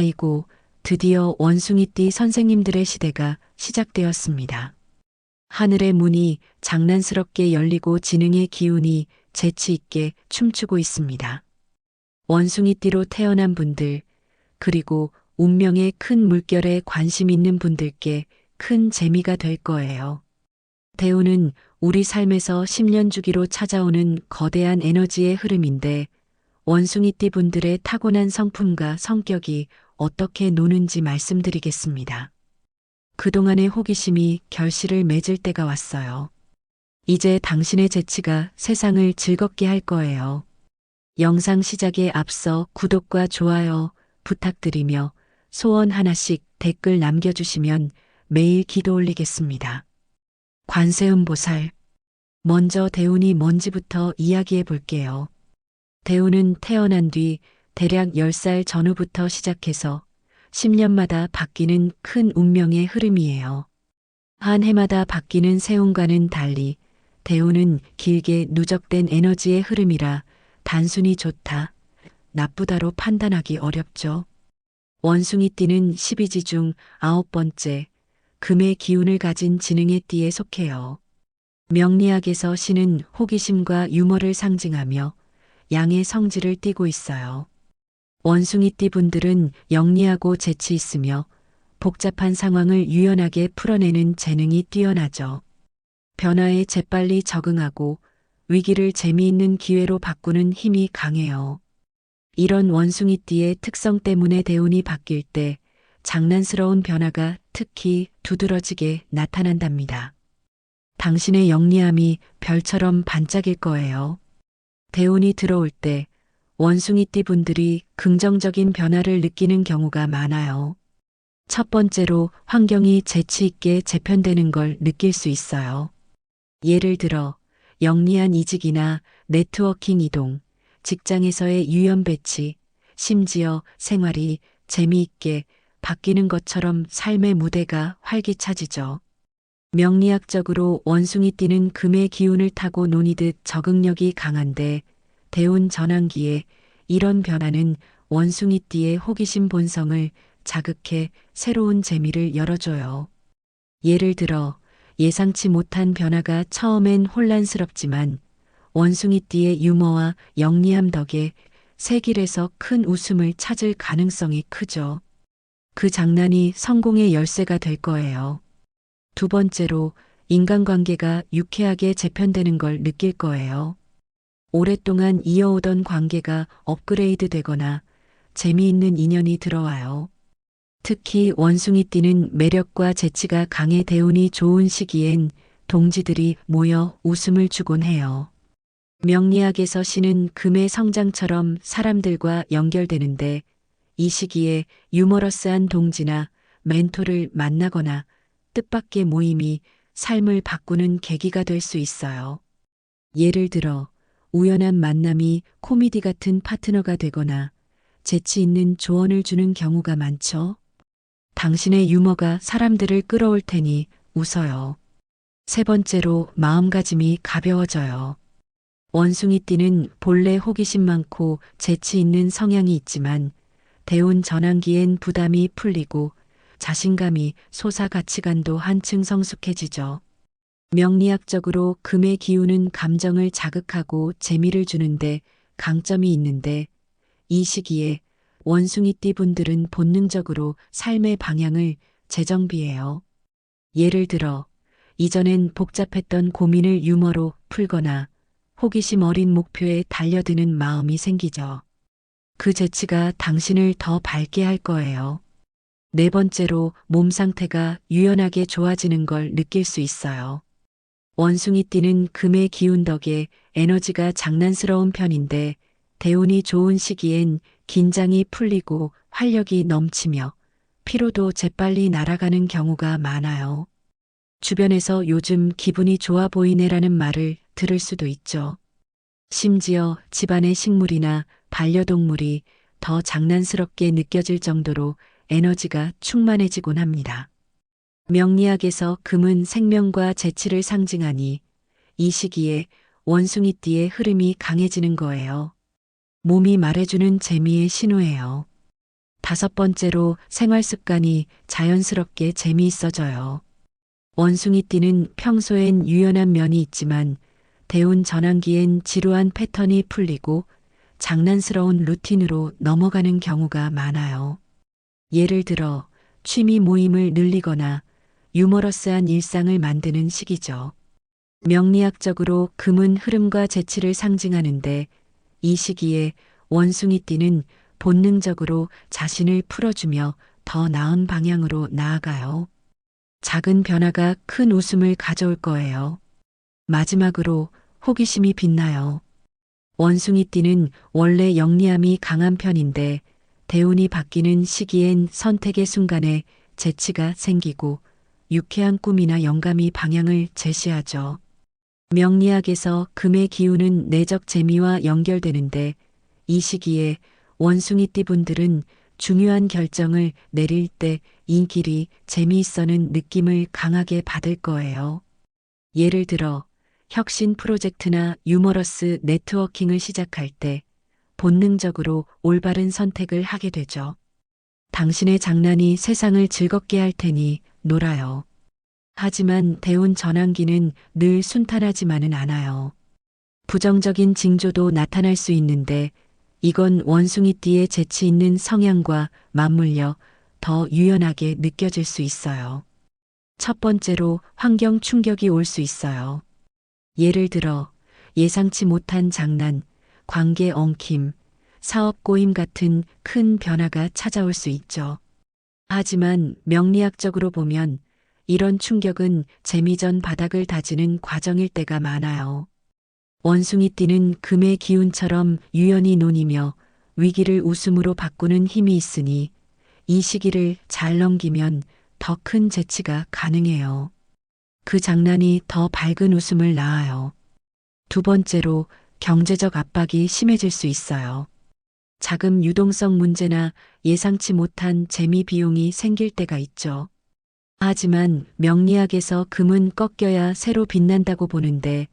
아이고, 드디어 원숭이띠 선생님들의 시대가 시작되었습니다. 하늘의 문이 장난스럽게 열리고 지능의 기운이 재치 있게 춤추고 있습니다. 원숭이띠로 태어난 분들, 그리고 운명의 큰 물결에 관심 있는 분들께 큰 재미가 될 거예요. 대우는 우리 삶에서 10년 주기로 찾아오는 거대한 에너지의 흐름인데 원숭이띠 분들의 타고난 성품과 성격이 어떻게 노는지 말씀드리겠습니다. 그동안의 호기심이 결실을 맺을 때가 왔어요. 이제 당신의 재치가 세상을 즐겁게 할 거예요. 영상 시작에 앞서 구독과 좋아요 부탁드리며 소원 하나씩 댓글 남겨주시면 매일 기도 올리겠습니다. 관세음 보살. 먼저 대운이 뭔지부터 이야기해 볼게요. 대운은 태어난 뒤 대략 10살 전후부터 시작해서 10년마다 바뀌는 큰 운명의 흐름이에요. 한 해마다 바뀌는 세운과는 달리 대운은 길게 누적된 에너지의 흐름이라 단순히 좋다, 나쁘다로 판단하기 어렵죠. 원숭이 띠는 12지 중 아홉 번째, 금의 기운을 가진 지능의 띠에 속해요. 명리학에서 신은 호기심과 유머를 상징하며 양의 성질을 띠고 있어요. 원숭이띠 분들은 영리하고 재치 있으며 복잡한 상황을 유연하게 풀어내는 재능이 뛰어나죠. 변화에 재빨리 적응하고 위기를 재미있는 기회로 바꾸는 힘이 강해요. 이런 원숭이띠의 특성 때문에 대운이 바뀔 때 장난스러운 변화가 특히 두드러지게 나타난답니다. 당신의 영리함이 별처럼 반짝일 거예요. 대운이 들어올 때 원숭이띠 분들이 긍정적인 변화를 느끼는 경우가 많아요. 첫 번째로 환경이 재치 있게 재편되는 걸 느낄 수 있어요. 예를 들어 영리한 이직이나 네트워킹 이동, 직장에서의 유연 배치, 심지어 생활이 재미있게 바뀌는 것처럼 삶의 무대가 활기차지죠. 명리학적으로 원숭이띠는 금의 기운을 타고 노니듯 적응력이 강한데 대운 전환기에 이런 변화는 원숭이띠의 호기심 본성을 자극해 새로운 재미를 열어줘요. 예를 들어 예상치 못한 변화가 처음엔 혼란스럽지만 원숭이띠의 유머와 영리함 덕에 새 길에서 큰 웃음을 찾을 가능성이 크죠. 그 장난이 성공의 열쇠가 될 거예요. 두 번째로 인간관계가 유쾌하게 재편되는 걸 느낄 거예요. 오랫동안 이어오던 관계가 업그레이드 되거나 재미있는 인연이 들어와요. 특히 원숭이 띠는 매력과 재치가 강해 대운이 좋은 시기엔 동지들이 모여 웃음을 주곤 해요. 명리학에서 신은 금의 성장처럼 사람들과 연결되는데 이 시기에 유머러스한 동지나 멘토를 만나거나 뜻밖의 모임이 삶을 바꾸는 계기가 될 수 있어요. 예를 들어 우연한 만남이 코미디 같은 파트너가 되거나 재치 있는 조언을 주는 경우가 많죠. 당신의 유머가 사람들을 끌어올 테니 웃어요. 세 번째로 마음가짐이 가벼워져요. 원숭이띠는 본래 호기심 많고 재치 있는 성향이 있지만 대운 전환기엔 부담이 풀리고 자신감이 솟아 가치관도 한층 성숙해지죠. 명리학적으로 금의 기운은 감정을 자극하고 재미를 주는데 강점이 있는데 이 시기에 원숭이띠 분들은 본능적으로 삶의 방향을 재정비해요. 예를 들어 이전엔 복잡했던 고민을 유머로 풀거나 호기심 어린 목표에 달려드는 마음이 생기죠. 그 재치가 당신을 더 밝게 할 거예요. 네 번째로 몸 상태가 유연하게 좋아지는 걸 느낄 수 있어요. 원숭이 띠는 금의 기운 덕에 에너지가 장난스러운 편인데 대운이 좋은 시기엔 긴장이 풀리고 활력이 넘치며 피로도 재빨리 날아가는 경우가 많아요. 주변에서 요즘 기분이 좋아 보이네라는 말을 들을 수도 있죠. 심지어 집안의 식물이나 반려동물이 더 장난스럽게 느껴질 정도로 에너지가 충만해지곤 합니다. 명리학에서 금은 생명과 재치를 상징하니 이 시기에 원숭이띠의 흐름이 강해지는 거예요. 몸이 말해주는 재미의 신호예요. 다섯 번째로 생활 습관이 자연스럽게 재미있어져요. 원숭이띠는 평소엔 유연한 면이 있지만 대운 전환기엔 지루한 패턴이 풀리고 장난스러운 루틴으로 넘어가는 경우가 많아요. 예를 들어 취미 모임을 늘리거나 유머러스한 일상을 만드는 시기죠. 명리학적으로 금은 흐름과 재치를 상징하는데 이 시기에 원숭이 띠는 본능적으로 자신을 풀어주며 더 나은 방향으로 나아가요. 작은 변화가 큰 웃음을 가져올 거예요. 마지막으로 호기심이 빛나요. 원숭이 띠는 원래 영리함이 강한 편인데 대운이 바뀌는 시기엔 선택의 순간에 재치가 생기고 유쾌한 꿈이나 영감이 방향을 제시하죠. 명리학에서 금의 기운은 내적 재미와 연결되는데 이 시기에 원숭이띠 분들은 중요한 결정을 내릴 때 인길이 재미있어는 느낌을 강하게 받을 거예요. 예를 들어 혁신 프로젝트나 유머러스 네트워킹을 시작할 때 본능적으로 올바른 선택을 하게 되죠. 당신의 장난이 세상을 즐겁게 할 테니 놀아요. 하지만 대운 전환기는 늘 순탄하지만은 않아요. 부정적인 징조도 나타날 수 있는데 이건 원숭이띠의 재치 있는 성향과 맞물려 더 유연하게 느껴질 수 있어요. 첫 번째로 환경 충격이 올 수 있어요. 예를 들어 예상치 못한 장난, 관계 엉킴, 사업 꼬임 같은 큰 변화가 찾아올 수 있죠. 하지만 명리학적으로 보면 이런 충격은 재미전 바닥을 다지는 과정일 때가 많아요. 원숭이 띠는 금의 기운처럼 유연히 논이며 위기를 웃음으로 바꾸는 힘이 있으니 이 시기를 잘 넘기면 더 큰 재치가 가능해요. 그 장난이 더 밝은 웃음을 낳아요. 두 번째로 경제적 압박이 심해질 수 있어요. 자금 유동성 문제나 예상치 못한 재미 비용이 생길 때가 있죠. 하지만 명리학에서 금은 꺾여야 새로 빛난다고 보는데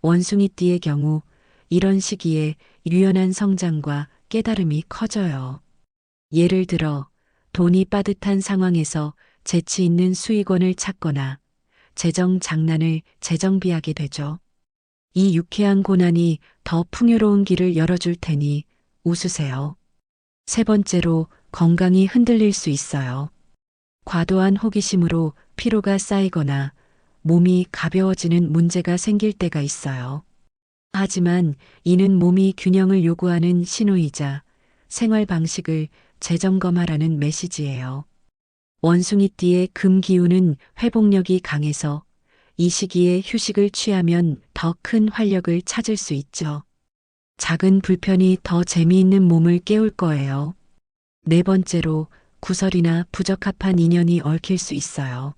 원숭이띠의 경우 이런 시기에 유연한 성장과 깨달음이 커져요. 예를 들어 돈이 빠듯한 상황에서 재치 있는 수익원을 찾거나 재정 장난을 재정비하게 되죠. 이 유쾌한 고난이 더 풍요로운 길을 열어줄 테니 웃으세요. 세 번째로 건강이 흔들릴 수 있어요. 과도한 호기심으로 피로가 쌓이거나 몸이 가벼워지는 문제가 생길 때가 있어요. 하지만 이는 몸이 균형을 요구하는 신호이자 생활 방식을 재점검하라는 메시지예요. 원숭이띠의 금 기운은 회복력이 강해서 이 시기에 휴식을 취하면 더 큰 활력을 찾을 수 있죠. 작은 불편이 더 재미있는 몸을 깨울 거예요. 네 번째로 구설이나 부적합한 인연이 얽힐 수 있어요.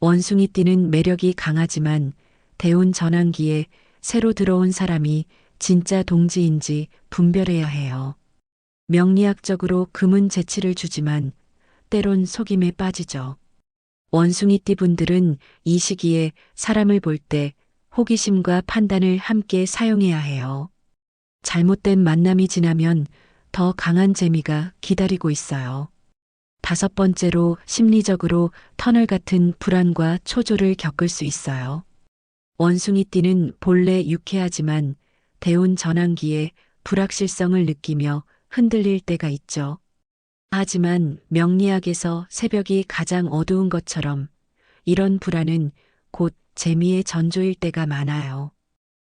원숭이 띠는 매력이 강하지만 대운 전환기에 새로 들어온 사람이 진짜 동지인지 분별해야 해요. 명리학적으로 금은 재치를 주지만 때론 속임에 빠지죠. 원숭이띠 분들은 이 시기에 사람을 볼 때 호기심과 판단을 함께 사용해야 해요. 잘못된 만남이 지나면 더 강한 재미가 기다리고 있어요. 다섯 번째로 심리적으로 터널 같은 불안과 초조를 겪을 수 있어요. 원숭이띠는 본래 유쾌하지만 대운 전환기에 불확실성을 느끼며 흔들릴 때가 있죠. 하지만 명리학에서 새벽이 가장 어두운 것처럼 이런 불안은 곧 재미의 전조일 때가 많아요.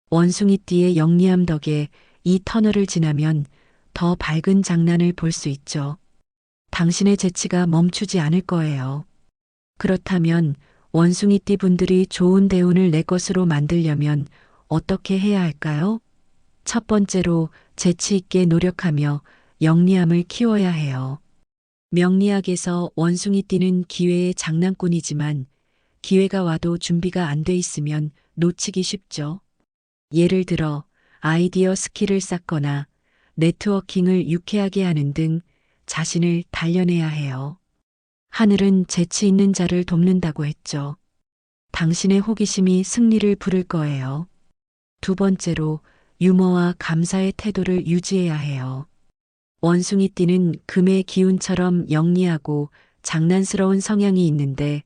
원숭이띠의 영리함 덕에 이 터널을 지나면 더 밝은 장난을 볼 수 있죠. 당신의 재치가 멈추지 않을 거예요. 그렇다면 원숭이띠 분들이 좋은 대운을 내 것으로 만들려면 어떻게 해야 할까요? 첫 번째로 재치 있게 노력하며 영리함을 키워야 해요. 명리학에서 원숭이띠는 기회의 장난꾼이지만 기회가 와도 준비가 안 돼 있으면 놓치기 쉽죠. 예를 들어 아이디어 스킬을 쌓거나 네트워킹을 유쾌하게 하는 등 자신을 단련해야 해요. 하늘은 재치 있는 자를 돕는다고 했죠. 당신의 호기심이 승리를 부를 거예요. 두 번째로 유머와 감사의 태도를 유지해야 해요. 원숭이 띠는 금의 기운처럼 영리하고 장난스러운 성향이 있는데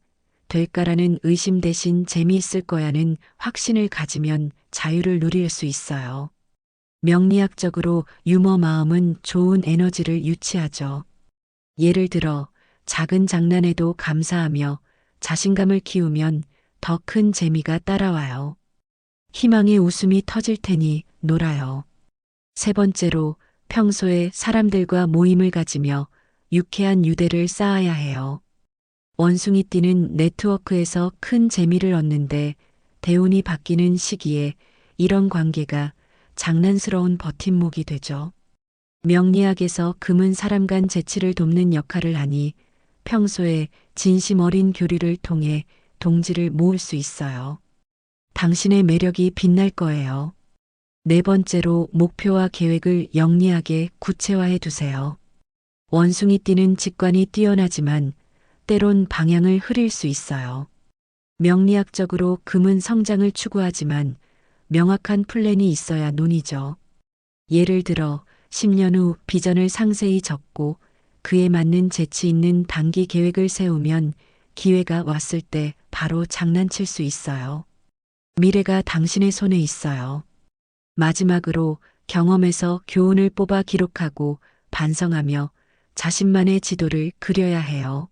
될까라는 의심 대신 재미있을 거야는 확신을 가지면 자유를 누릴 수 있어요. 명리학적으로 유머 마음은 좋은 에너지를 유치하죠. 예를 들어 작은 장난에도 감사하며 자신감을 키우면 더 큰 재미가 따라와요. 희망의 웃음이 터질 테니 놀아요. 세 번째로 평소에 사람들과 모임을 가지며 유쾌한 유대를 쌓아야 해요. 원숭이 띠는 네트워크에서 큰 재미를 얻는데 대운이 바뀌는 시기에 이런 관계가 장난스러운 버팀목이 되죠. 명리학에서 금은 사람 간 재치를 돕는 역할을 하니 평소에 진심 어린 교류를 통해 동지를 모을 수 있어요. 당신의 매력이 빛날 거예요. 네 번째로 목표와 계획을 영리하게 구체화해 두세요. 원숭이띠는 직관이 뛰어나지만 때론 방향을 흐릴 수 있어요. 명리학적으로 금은 성장을 추구하지만 명확한 플랜이 있어야 논이죠. 예를 들어 10년 후 비전을 상세히 적고 그에 맞는 재치 있는 단기 계획을 세우면 기회가 왔을 때 바로 장난칠 수 있어요. 미래가 당신의 손에 있어요. 마지막으로 경험에서 교훈을 뽑아 기록하고 반성하며 자신만의 지도를 그려야 해요.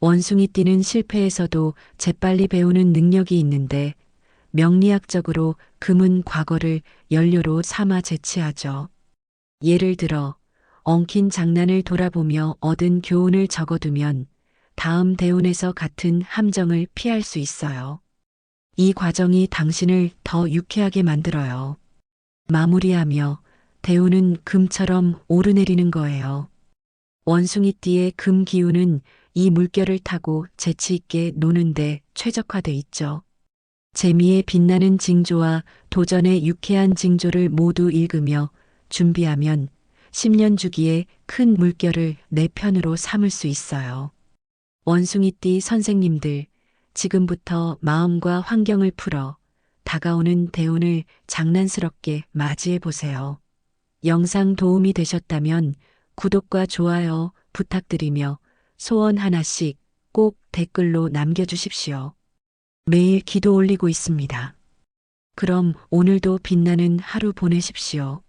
원숭이띠는 실패에서도 재빨리 배우는 능력이 있는데 명리학적으로 금은 과거를 연료로 삼아 제치하죠. 예를 들어 엉킨 장난을 돌아보며 얻은 교훈을 적어두면 다음 대운에서 같은 함정을 피할 수 있어요. 이 과정이 당신을 더 유쾌하게 만들어요. 마무리하며 대운은 금처럼 오르내리는 거예요. 원숭이띠의 금 기운은 이 물결을 타고 재치 있게 노는데 최적화돼 있죠. 재미에 빛나는 징조와 도전의 유쾌한 징조를 모두 읽으며 준비하면 10년 주기에 큰 물결을 내 편으로 삼을 수 있어요. 원숭이띠 선생님들, 지금부터 마음과 환경을 풀어 다가오는 대운을 장난스럽게 맞이해 보세요. 영상 도움이 되셨다면 구독과 좋아요 부탁드리며 소원 하나씩 꼭 댓글로 남겨주십시오. 매일 기도 올리고 있습니다. 그럼 오늘도 빛나는 하루 보내십시오.